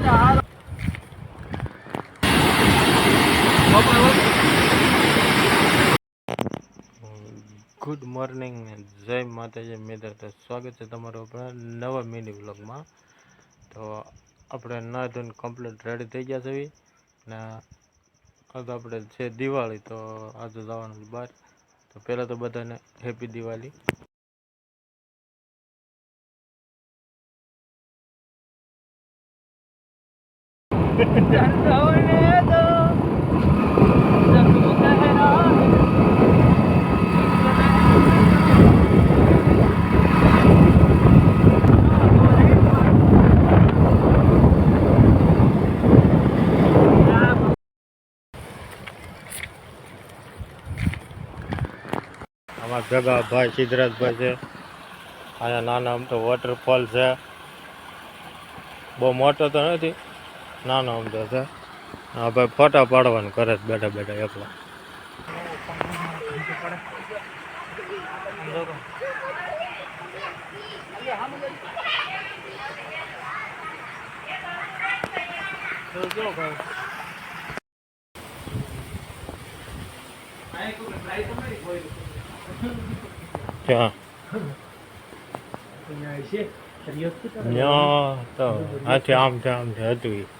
Good morning જય માતાજી મિત્ર તો સ્વાગત છે તમારું આપણા નવા મિની બ્લોગમાં તો આપણે ના ધોઈને કમ્પ્લીટ રેડી થઈ ગયા છે ને આ તો આપણે છે દિવાળી તો આજે જવાનું બહાર તો પહેલાં તો બધાને હેપી દિવાળી આમાં ભેગા ભાઈ સિદ્ધરાજભાઈ છે. અહીંયા નાના આમ તો વોટરફોલ છે. બહુ મોટો તો નથી. નાનો તો છે. હા ભાઈ ફોટા પાડવાનું કરે છે બેઠા બેઠા એકલા. ક્યાં ત્યાં તો આથી આમ થી આમ હતું.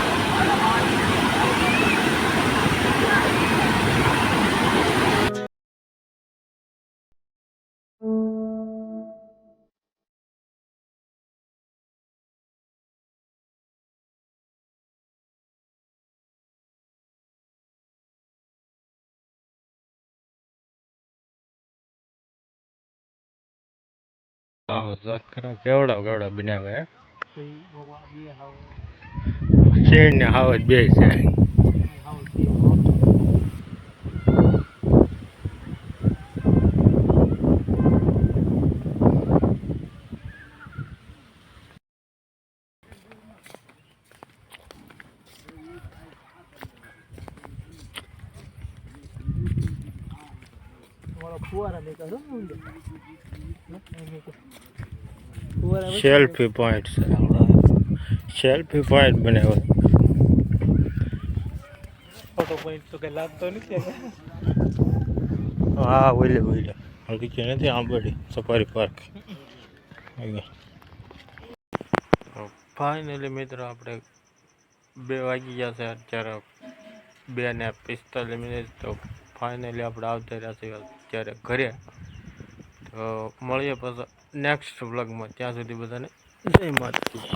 ખોડિયાર વોટરફોલ કેવડા કેવડા બનાવ્યા શેર ને હાવજ બે છે. સેલ્ફી પોઈન્ટ છે સેલ્ફી પોઈન્ટ બનાવ્યો ફોટો પોઈન્ટ તો કઈ લાગતો નથી હા ઓલે ઓલે હકીકી નથી આંબડી સફારી પાર્ક ફાઇનલી મિત્રો આપણે બે વાગી ગયા છે અત્યારે બે ને પિસ્તાલીસ મિનિટ તો ફાઇનલી આપણે આવતા રહ્યા છીએ અત્યારે ઘરે. તો મળીએ પછી નેક્સ્ટ વ્લોગમાં ત્યાં સુધી બધાને જય માતાજી.